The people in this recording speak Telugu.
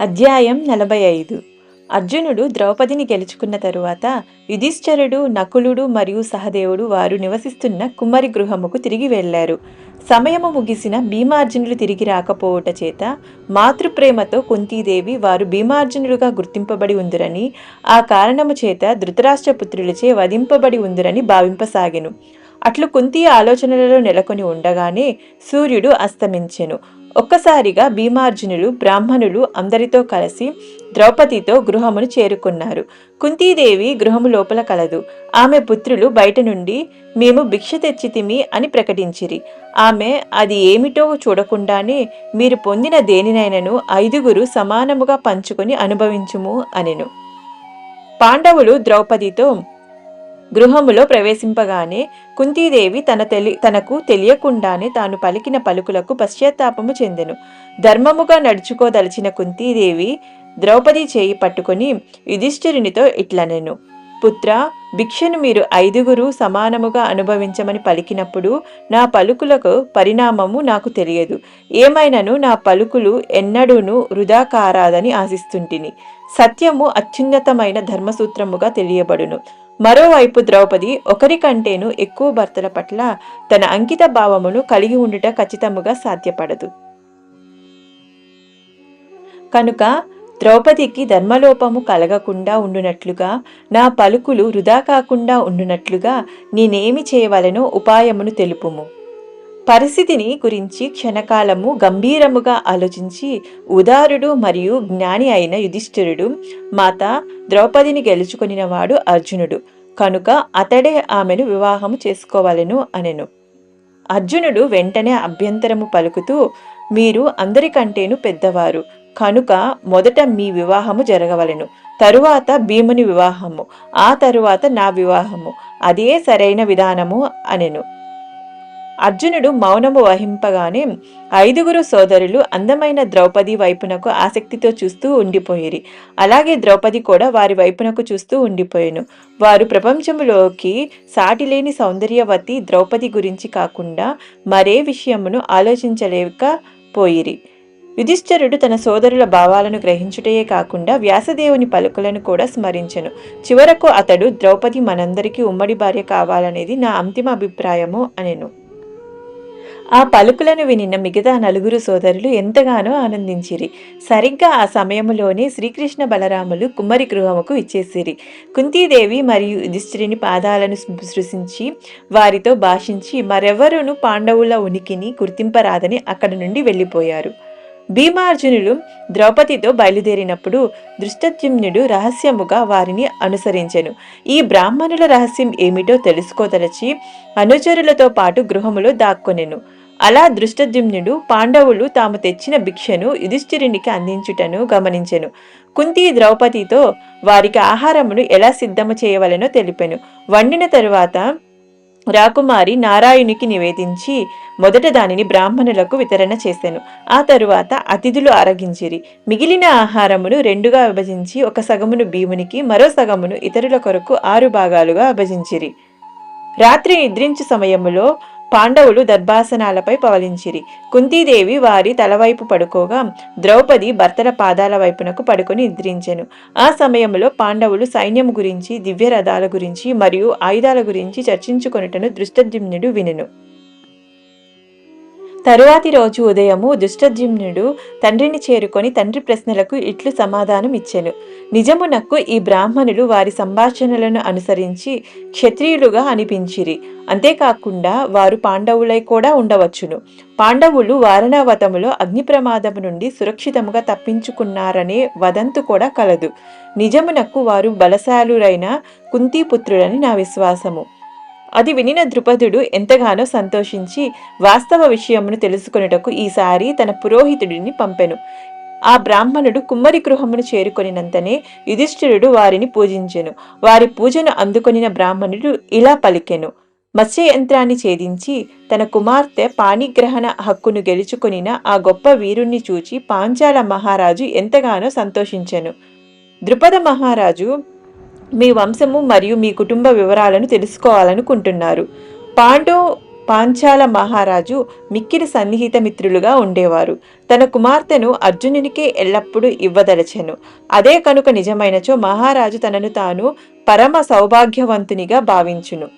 అధ్యాయం నలభై ఐదు అర్జునుడు ద్రౌపదిని గెలుచుకున్న తరువాత యుధిష్ఠరుడు నకులుడు మరియు సహదేవుడు వారు నివసిస్తున్న కుమ్మరి గృహముకు తిరిగి వెళ్ళారు. సమయము ముగిసిన భీమార్జునులు తిరిగి రాకపోవుట చేత మాతృప్రేమతో కుంతీదేవి వారు భీమార్జునులుగా గుర్తింపబడి ఉందిరని ఆ కారణము చేత ధృతరాష్ట్రపుత్రులచే వధింపబడి ఉందిరని భావింపసాగెను. అట్లు కుంతి ఆలోచనలలో నెలకొని ఉండగానే సూర్యుడు అస్తమించెను. ఒక్కసారిగా భీమార్జునులు బ్రాహ్మణులు అందరితో కలిసి ద్రౌపదితో గృహమును చేరుకున్నారు. కుంతీదేవి గృహము లోపల కలదు. ఆమె పుత్రులు బయట నుండి మేము భిక్ష తెచ్చితిమి అని ప్రకటించిరి. ఆమె అది ఏమిటో చూడకుండానే మీరు పొందిన దేనినైనను ఐదుగురు సమానముగా పంచుకొని అనుభవించుము అనెను. పాండవులు ద్రౌపదితో గృహములో ప్రవేశింపగానే కుంతీదేవి తన తెలి తనకు తెలియకుండానే తాను పలికిన పలుకులకు పశ్చాత్తాపము చెందెను. ధర్మముగా నడుచుకోదలిచిన కుంతీదేవి ద్రౌపది చేయి పట్టుకొని యుధిష్ఠిరునితో ఇట్లనెను. పుత్ర భిక్షను మీరు ఐదుగురు సమానముగా అనుభవించమని పలికినప్పుడు నా పలుకులకు పరిణామము నాకు తెలియదు. ఏమైనను నా పలుకులు ఎన్నడూను వృధా కారాదని ఆశిస్తుంటిని. సత్యము అత్యున్నతమైన ధర్మసూత్రముగా తెలియబడును. మరోవైపు ద్రౌపది ఒకరికంటేను ఎక్కువ భర్తల పట్ల తన అంకిత భావమును కలిగి ఉండుట ఖచ్చితముగా సాధ్యపడదు. కనుక ద్రౌపదికి ధర్మలోపము కలగకుండా ఉండునట్లుగా నా పలుకులు వృధా కాకుండా ఉండునట్లుగా నేనేమి చేయవలనో ఉపాయమును తెలుపుము. పరిస్థితిని గురించి క్షణకాలము గంభీరముగా ఆలోచించి ఉదారుడు మరియు జ్ఞాని అయిన యుధిష్ఠిరుడు మాత ద్రౌపదిని గెలుచుకొనినవాడు అర్జునుడు. కనుక అతడే ఆమెను వివాహము చేసుకోవలెను అనెను. అర్జునుడు వెంటనే అభ్యంతరము పలుకుతూ మీరు అందరికంటేను పెద్దవారు. కనుక మొదట మీ వివాహము జరగవలెను. తరువాత భీముని వివాహము. ఆ తరువాత నా వివాహము. అదే సరైన విధానము అనెను. అర్జునుడు మౌనము వహింపగానే ఐదుగురు సోదరులు అందమైన ద్రౌపది వైపునకు ఆసక్తితో చూస్తూ ఉండిపోయిరి. అలాగే ద్రౌపది కూడా వారి వైపునకు చూస్తూ ఉండిపోయాను. వారు ప్రపంచంలోకి సాటిలేని సౌందర్యవతి ద్రౌపది గురించి కాకుండా మరే విషయమును ఆలోచించలేకపోయిరి యుధిష్ఠరుడు తన సోదరుల భావాలను గ్రహించుటయే కాకుండా వ్యాసదేవుని పలుకులను కూడా స్మరించెను. చివరకు అతడు ద్రౌపది మనందరికీ ఉమ్మడి భార్య కావాలనేది నా అంతిమ అభిప్రాయము అనెను. ఆ పలుకులను వినిన మిగతా నలుగురు సోదరులు ఎంతగానో ఆనందించిరి. సరిగ్గా ఆ సమయంలోనే శ్రీకృష్ణ బలరాములు కుమ్మరి గృహముకు ఇచ్చేసిరి కుంతీదేవి మరియు యుధిష్ఠిరిని పాదాలను సృశించి వారితో భాషించి మరెవరూను పాండవుల ఉనికిని గుర్తింపరాదని అక్కడి నుండి వెళ్ళిపోయారు. భీమార్జునుడు ద్రౌపదితో బయలుదేరినప్పుడు దృష్టజ్యుమ్నుడు రహస్యముగా వారిని అనుసరించెను. ఈ బ్రాహ్మణుల రహస్యం ఏమిటో తెలుసుకోదలచి అనుచరులతో పాటు గృహములో దాక్కొనెను. అలా దృష్టద్యుమ్నుడు పాండవులు తాము తెచ్చిన భిక్షను యుధిష్ఠిరునికి అందించుటను గమనించెను. కుంతి ద్రౌపదితో వారికి ఆహారమును ఎలా సిద్ధము చేయవలెనో తెలిపెను. వండిన తరువాత రాకుమారి నారాయణునికి నివేదించి మొదట దానిని బ్రాహ్మణులకు వితరణ చేశాను ఆ తరువాత అతిథులు ఆరగించిరి. మిగిలిన ఆహారమును రెండుగా విభజించి ఒక సగమును భీమునికి మరో సగమును ఇతరుల కొరకు ఆరు భాగాలుగా విభజించిరి. రాత్రి నిద్రించు సమయములో పాండవులు దర్భాసనాలపై పవలించిరి. కుంతీదేవి వారి తలవైపు పడుకోగా ద్రౌపది భర్తల పాదాల వైపునకు పడుకొని నిద్రించెను. ఆ సమయంలో పాండవులు సైన్యం గురించి దివ్య రథాల గురించి మరియు ఆయుధాల గురించి చర్చించుకొనుటను దృష్టద్యుమ్నుడు వినెను. తరువాతి రోజు ఉదయము దుష్టజిమ్నుడు తండ్రిని చేరుకొని తండ్రి ప్రశ్నలకు ఇట్లు సమాధానం ఇచ్చెను. నిజమునకు ఈ బ్రాహ్మణులు వారి సంభాషణలను అనుసరించి క్షత్రియులుగా అనిపించిరి. అంతేకాకుండా వారు పాండవులై కూడా ఉండవచ్చును. పాండవులు వారణావతములో అగ్ని ప్రమాదం నుండి సురక్షితముగా తప్పించుకున్నారనే వదంతు కూడా కలదు. నిజమునకు వారు బలశాలురైన కుంతీపుత్రులని నా విశ్వాసము. అది వినిన ద్రుపదుడు ఎంతగానో సంతోషించి వాస్తవ విషయమును తెలుసుకొనుటకు ఈసారి తన పురోహితుడిని పంపెను. ఆ బ్రాహ్మణుడు కుమ్మరి గృహమును చేరుకొనినంతనే యుధిష్ఠిరుడు వారిని పూజించెను. వారి పూజను అందుకొనిన బ్రాహ్మణుడు ఇలా పలికెను. మత్స్య యంత్రాన్ని ఛేదించి తన కుమార్తె పాణిగ్రహణ హక్కును గెలుచుకొనిన ఆ గొప్ప వీరుణ్ణి చూచి పాంచాల మహారాజు ఎంతగానో సంతోషించెను. ద్రుపద మహారాజు మీ వంశము మరియు మీ కుటుంబ వివరాలను తెలుసుకోవాలనుకుంటున్నారు. పాండు పాంచాల మహారాజు మిక్కిరి సన్నిహిత మిత్రులుగా ఉండేవారు. తన కుమార్తెను అర్జునునికే ఎల్లప్పుడూ ఇవ్వదలచెను. అదే కనుక నిజమైనచో మహారాజు తనను తాను పరమ సౌభాగ్యవంతునిగా భావించును.